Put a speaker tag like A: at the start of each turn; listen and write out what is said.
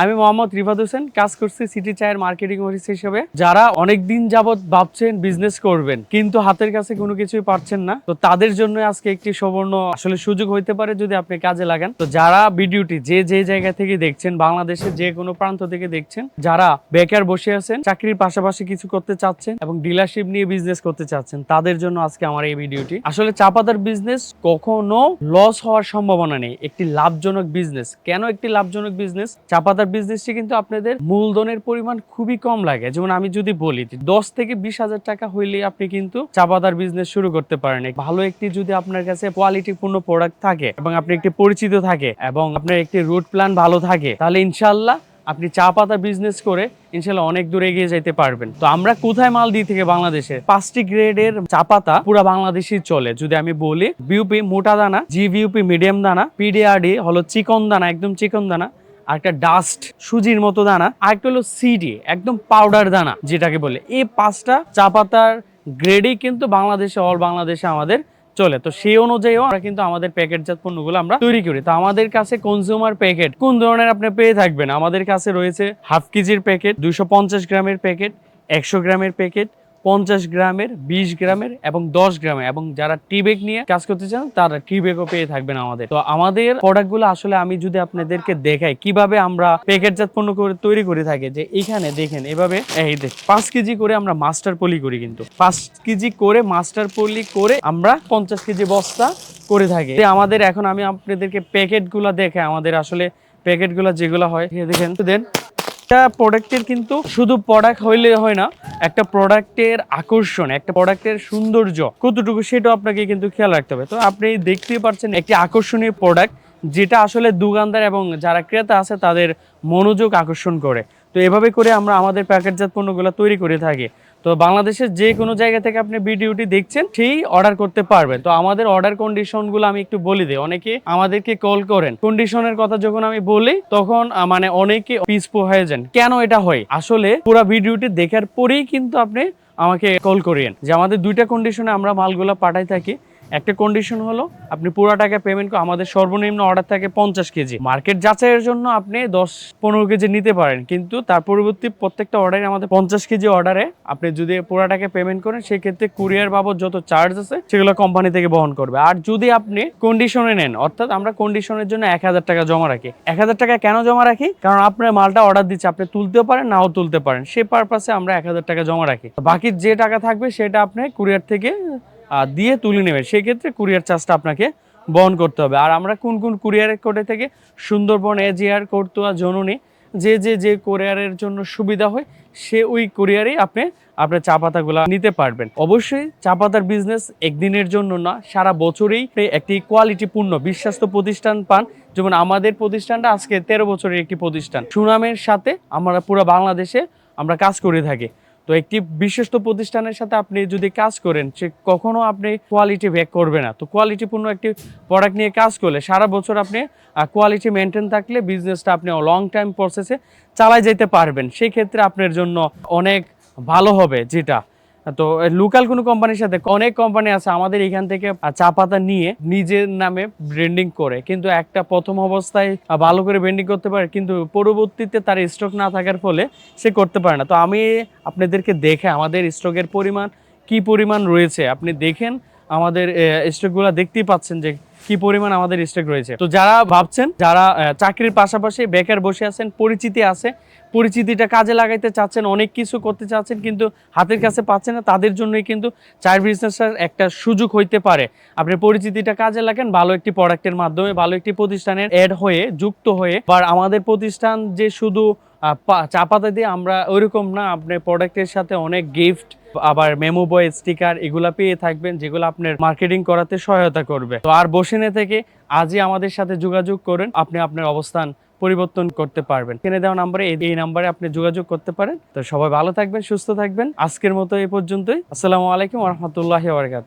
A: আমি মোহাম্মদ রিফাত হোসেন, কাজ করছি সিটি চায়ের মার্কেটিং অফিস হিসেবে। যারা অনেক দিন যাবত ভাবছেন বিজনেস করবেন, কিন্তু হাতের কাছে কোনো কিছুই পারছেন না, তো তাদের জন্য আজকে একটি সুবর্ণ আসলে সুযোগ হইতে পারে যদি আপনি কাজে লাগান। তো যারা ভিডিওটি যে যে জায়গা থেকে দেখছেন, বাংলাদেশের যে কোনো প্রান্ত থেকে দেখছেন, যারা বেকার বসে আছেন, চাকরির পাশাপাশি কিছু করতে চাচ্ছেন এবং ডিলারশিপ নিয়ে বিজনেস করতে চাচ্ছেন, তাদের জন্য আজকে আমার এই ভিডিওটি। আসলে চাপাতার বিজনেস কখনো লস হওয়ার সম্ভাবনা নেই, একটি লাভজনক বিজনেস কেন একটি লাভজনক বিজনেস চাপাতার বিজনেসটি কিন্তু আপনাদের মূলধনের পরিমাণ খুবই কম লাগে। যেমন আমি যদি বলি দশ থেকে বিশ হাজার টাকা হইলে আপনি কিন্তু চাপাতার বিজনেস শুরু করতে পারেন। ভালো একটি যদি আপনার কাছে কোয়ালিটি পূর্ণ প্রোডাক্ট থাকে এবং আপনি একটি পরিচিত থাকে এবং আপনার একটি রুট প্ল্যান ভালো থাকে, তাহলে ইনশাল্লাহ আপনি চা পাতা বিজনেস করে ইনশাল্লাহ অনেক দূর এগিয়ে যেতে পারবেন। তো আমরা কোথায় মাল দিই থেকে বাংলাদেশে? পাঁচটি গ্রেডের চা পাতা পুরো বাংলাদেশই চলে। যদি আমি বলি বিউপি মোটা দানা জি বিউপি মিডিয়াম দানা পিডিআরডি হলো চিকন দানা, একদম চিকন দানা। আর একটা ডাস্ট সুজির মতো দানা, আর একটা হলো সিডি একদম পাউডার দানা যেটাকে বলে। এই পাঁচটা চা পাতার গ্রেডই কিন্তু বাংলাদেশে অল বাংলাদেশে আমাদের চলে। তো সেই অনুযায়ীও আমরা কিন্তু আমাদের প্যাকেটজাত পণ্যগুলো আমরা তৈরি করি। তো আমাদের কাছে কনজিউমার প্যাকেট কোন ধরনের আপনি পেয়ে থাকবেন? আমাদের কাছে রয়েছে হাফ কেজির প্যাকেট দুইশো পঞ্চাশ গ্রামের প্যাকেট একশো গ্রামের প্যাকেট পঞ্চাশ গ্রামের, বিশ গ্রামের এবং দশ গ্রামের এবং যারা টি বেগ নিয়ে কাজ করতে চান, তারা টি বেগও পেয়ে থাকবেন আমাদের। তো আমাদের প্রোডাক্টগুলো আসলে আমি যদি আপনাদেরকে দেখাই, কীভাবে আমরা প্যাকেটজাত পণ্য করে তৈরি করে থাকি, যে এখানে দেখেন, এভাবে, এই দেখ, পাঁচ কেজি করে আমরা মাস্টার পলি করি কিন্তু। পাঁচ কেজি করে মাস্টার পলি করে আমরা পঞ্চাশ কেজি বস্তা করে থাকি। আমাদের এখন আমি আপনাদেরকে প্যাকেটগুলো দেখে আমাদের আসলে প্যাকেটগুলো যেগুলো হয় দেখেন, দেন একটা প্রোডাক্টের কিন্তু শুধু প্রোডাক্ট হইলে হয় না, একটা প্রোডাক্টের আকর্ষণ, একটা প্রোডাক্টের সৌন্দর্য, কতটুকু সেটাও আপনাকে কিন্তু খেয়াল রাখতে হবে। তো আপনি দেখতেই পাচ্ছেন একটি আকর্ষণীয় প্রোডাক্ট যেটা আসলে দোকানদার এবং যারা ক্রেতা আছে তাদের মনোযোগ আকর্ষণ করে। তো এভাবে করে আমরা আমাদের প্যাকেটজাত পণ্যগুলো তৈরি করে থাকি। তো বাংলাদেশের যে কোনো জায়গা থেকে আপনি ভিডিওটি দেখছেন, সেই অর্ডার করতে পারবেন। তো আমাদের অর্ডার কন্ডিশনগুলো আমি একটু বলি দিই। অনেকে আমাদেরকে কল করেন। কন্ডিশনের কথা যখন আমি বলি, তখন মানে অনেকে পিসপো হয়ে যান। কেন এটা হয়? আসলে পুরো ভিডিওটি দেখার পরেই কিন্তু আপনি আমাকে কল করিয়েন। যে আমাদের দুইটা কন্ডিশনে আমরা মালগুলো পাঠাই থাকি। একটা কন্ডিশন হলো, আপনি পুরো টাকা পেমেন্ট আমাদের সর্বনিম্ন অর্ডার থাকে পঞ্চাশ কেজি। মার্কেট যাচাইয়ের জন্য আপনি দশ পনেরো কেজি নিতে পারেন, কিন্তু তার পরবর্তী প্রত্যেকটা অর্ডারে আমাদের পঞ্চাশ কেজি অর্ডারে আপনি যদি পুরো টাকা পেমেন্ট করেন, সেক্ষেত্রে কুরিয়ার বাবদ যত চার্জ আছে, সেগুলো কোম্পানি থেকে বহন করবে। আর যদি আপনি কন্ডিশনে নেন, অর্থাৎ আমরা কন্ডিশনের জন্য এক হাজার টাকা জমা রাখি। এক হাজার টাকা কেন জমা রাখি? কারণ আপনার মালটা অর্ডার দিচ্ছে, আপনি তুলতেও পারেন, নাও তুলতে পারেন। সে পারপাসে আমরা এক হাজার টাকা জমা রাখি। বাকি যে টাকা থাকবে, সেটা আপনি কুরিয়ার থেকে দিয়ে তুলে নেবেন সেক্ষেত্রে কুরিয়ার চার্জটা আপনাকে বহন করতে হবে। আর আমরা কোন কোন কুরিয়ার কোডে থেকে সুন্দরবন এজিআর কর্তুয়া জননী যে যে যে কুরিয়ারের জন্য সুবিধা হয়, সে ওই কুরিয়ারেই আপনি আপনার চা পাতাগুলো নিতে পারবেন। অবশ্যই চা পাতার বিজনেস একদিনের জন্য না, সারা বছরেই একটি কোয়ালিটিপূর্ণ বিশ্বাস্ত প্রতিষ্ঠান পান। যেমন আমাদের প্রতিষ্ঠানটা আজকে তেরো বছরের একটি প্রতিষ্ঠান। সুনামের সাথে আমরা পুরো বাংলাদেশে আমরা কাজ করে থাকি। তো একটি বিশ্বস্ত প্রতিষ্ঠানের সাথে আপনি যদি কাজ করেন, সে কখনো আপনি কোয়ালিটি ব্যাক করবে না। তো কোয়ালিটিপূর্ণ একটি প্রোডাক্ট নিয়ে কাজ করলে সারা বছর আপনি কোয়ালিটি মেনটেন থাকলে বিজনেসটা আপনি লং টাইম প্রসেসে চালাই যেতে পারবেন। সেই ক্ষেত্রে আপনার জন্য অনেক ভালো হবে যেটা। তো লোকাল কোনো কোম্পানির সাথে অনেক কোম্পানি আছে আমাদের এখান থেকে চা পাতা নিয়ে নিজের নামে ব্র্যান্ডিং করে। কিন্তু একটা প্রথম অবস্থায় ভালো করে ব্র্যান্ডিং করতে পারে, কিন্তু পরবর্তীতে তার স্টক না থাকার ফলে সে করতে পারে না। তো আমি আপনাদেরকে দেখে আমাদের স্টকের পরিমাণ, কি পরিমাণ রয়েছে, আপনি দেখেন, আমাদের স্টকগুলো দেখতেই পাচ্ছেন যে কি পরিমাণ আমাদের স্টক রয়েছে। তো যারা ভাবছেন, যারা চাকরির পাশাপাশি বেকার বসে আছেন, পরিচিতি আছে, পরিচিতিটা কাজে লাগাইতে চাচ্ছেন, অনেক কিছু করতে চাচ্ছেন, কিন্তু হাতের কাছে পাচ্ছেন না, তাদের জন্যই কিন্তু চায়ের বিজনেসের একটা সুযোগ হইতে পারে। আপনি পরিচিতিটা কাজে লাগেন, ভালো একটি প্রোডাক্টের মাধ্যমে, ভালো একটি প্রতিষ্ঠানের অ্যাড হয়ে, যুক্ত হয়ে, বা আমাদের প্রতিষ্ঠান যে শুধু চা পাতা দিয়ে আমরা ওইরকম না, আপনি প্রোডাক্টের সাথে অনেক গিফট আবার মেমো বয় স্টিকার এগুলা পেয়ে থাকবেন, যেগুলো আপনার মার্কেটিং করাতে সহায়তা করবে। তো আর বসিনে থেকে আজই আমাদের সাথে যোগাযোগ করেন, আপনি আপনার অবস্থান পরিবর্তন করতে পারবেন। কিনে দেওয়া নাম্বারে এই- এই নাম্বারে আপনি যোগাযোগ করতে পারেন। তো সবাই ভালো থাকবেন, সুস্থ থাকবেন। আজকের মতো এই পর্যন্তই। আসসালামু আলাইকুম রহমতুল্লাহ বারকাত